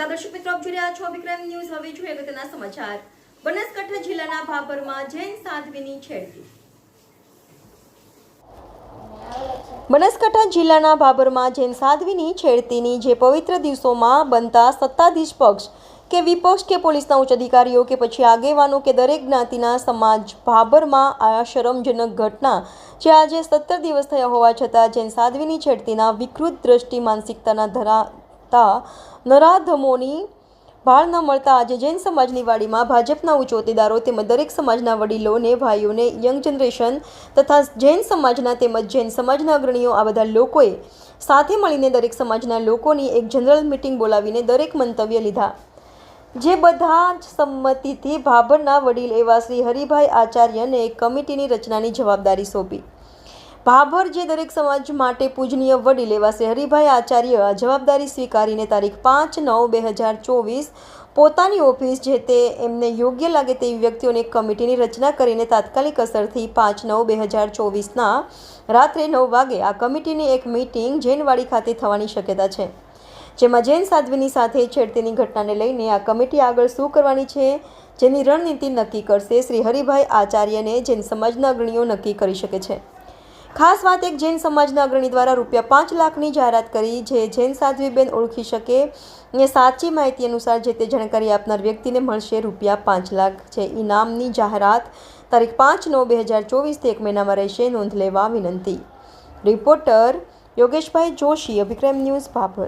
નમસ્કાર, દર્શક મિત્રો, આપ જોઈ છો વિક્રમ ન્યૂઝ. હવે જોઈએ અગત્યના સમાચાર. બનાસકાંઠા જિલ્લાના ભાભરમાં જૈન સાધ્વીની છેડતી. બનાસકાંઠા જિલ્લાના ભાભરમાં જૈન સાધ્વીની છેડતીની જે પવિત્ર દિવસોમાં બનતા સત્તાધીશ પક્ષ કે વિપક્ષ કે પોલીસના ઉચ્ચ અધિકારીઓ કે પછી આગેવાનો કે દરેક જ્ઞાતિના સમાજ ભાભરમાં આ શરમજનક ઘટના જે આજે સત્તર દિવસ થયા હોવા છતાં જૈન સાધ્વીની છેડતીના વિકૃત દ્રષ્ટિ માનસિકતાના ધરાવતા નરાધમોની ભાળ ન મળતા આજે જૈન સમાજની વાડીમાં ભાજપના ઉચ્ચ તેમજ દરેક સમાજના વડીલોને, ભાઈઓને, યંગ જનરેશન તથા જૈન સમાજના તેમજ જૈન સમાજના અગ્રણીઓ આ બધા લોકોએ સાથે મળીને દરેક સમાજના લોકોની એક જનરલ મિટિંગ બોલાવીને દરેક મંતવ્ય લીધા. જે બધા જ સંમતિથી ભાભરના વડીલ એવા શ્રી હરિભાઈ આચાર્યને કમિટીની રચનાની જવાબદારી સોંપી. ભાભર જે દરેક સમાજ માટે પૂજનીય વડીલ એવા શ્રી હરિભાઈ આચાર્ય જવાબદારી સ્વીકારીને તારીખ પાંચ નવ બે હજાર ચોવીસ પોતાની ઓફિસ જે તે એમને યોગ્ય લાગે તેવી વ્યક્તિઓની કમિટીની રચના કરીને તાત્કાલિક અસરથી પાંચ નવ બે હજાર ચોવીસના રાત્રે નવ વાગે આ કમિટીની એક મિટિંગ જૈનવાડી ખાતે થવાની શક્યતા છે. જેમાં જૈન સાધ્વીની સાથે છેડતીની ઘટનાને લઈને આ કમિટી આગળ શું કરવાની છે, જેની રણનીતિ નક્કી કરશે, શ્રી હરિભાઈ આચાર્યને જૈન સમાજના અગ્રણીઓ નક્કી કરી શકે છે. ખાસ વાત એક જૈન સમાજના અગ્રણી દ્વારા રૂપિયા પાંચ લાખની જાહેરાત કરી જે જૈન સાધ્વીબેન ઓળખી શકે. ને સાચી માહિતી અનુસાર જે તે જાણકારી આપનાર વ્યક્તિને મળશે રૂપિયા પાંચ લાખ. છે ઇનામની જાહેરાત તારીખ પાંચ નવ બે હજાર ચોવીસથી એક મહિનામાં રહેશે નોંધ લેવા વિનંતી. Reporter Yogeshbhai Joshi, Abhikram news Bhabhar